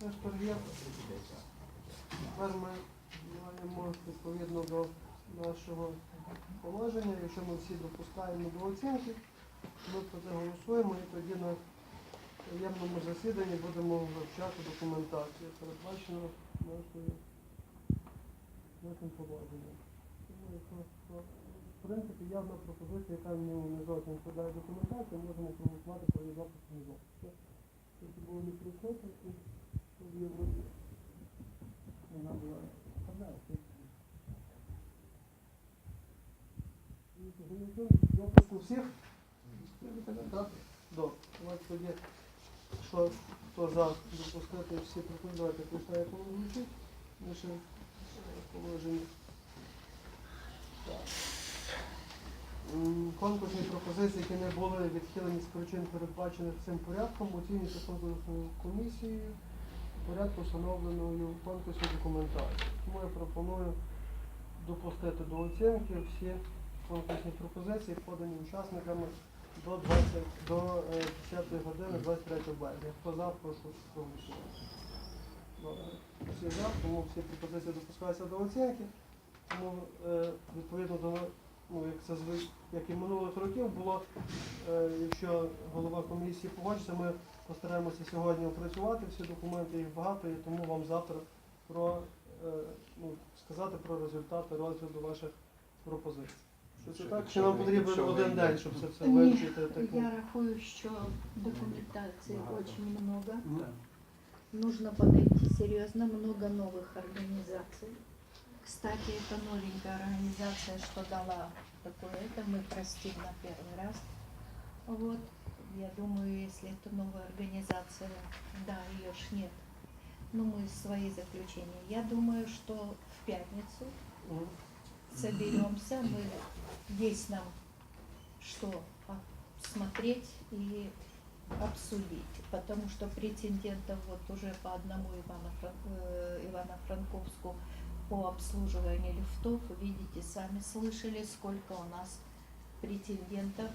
Це ж. Тепер ми маємо відповідно до нашого положення, якщо ми всі допускаємо до оцінки, ми про це голосуємо і тоді на таємному засіданні будемо вивчати документацію, передбачену нашою нашим положенням. В принципі, явна пропозиція, яка мені не зовсім складає документацію, можемо проголосувати про її запуск. Це було не прийшлося, і щоб є вроді. Вона була. Допуск у всіх? Так? Добре. Давайте тоді, що хто за допускати всі як воно звучить. Наше положення. Конкурсні пропозиції, які не були відхилені з причин, передбачених цим порядком, оцінюються конкурсною комісією в порядку, встановленою в конкурсній документації. Тому я пропоную допустити до оцінки всі конкурсні пропозиції, подані учасниками до 20, до е, 10 години 23 березня. Хто за, прошу проголосувати. Всі за, тому всі пропозиції допускаються до оцінки. Тому е, відповідно до ну, як це звик, як і минулих років було, е, якщо голова комісії погодиться, ми постараємося сьогодні опрацювати всі документи, їх багато, і тому вам завтра про е, ну, сказати про результати розгляду ваших пропозицій. Що це так? Чи нам потрібен один день, щоб це все Ні, вивчити? Так, ну, Я рахую, що документации Багато. очень много. ну, Нужно подойти серьезно, много новых организаций. Кстати, это новенькая организация, что дала такое это, мы простим на первый раз. Вот, я думаю, если это новая организация, да, ее ж нет. Ну, мы свои заключения. Я думаю, что в пятницу соберемся, мы есть нам что смотреть и обсудить, потому что претендентов вот уже по одному Ивано-Фран- э, Ивано-Франковску по обслуживанию лифтов, видите, сами слышали, сколько у нас претендентов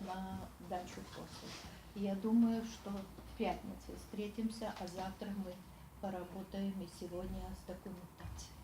на дачу после. Я думаю, что в пятницу встретимся, а завтра мы поработаем и сегодня с документацией.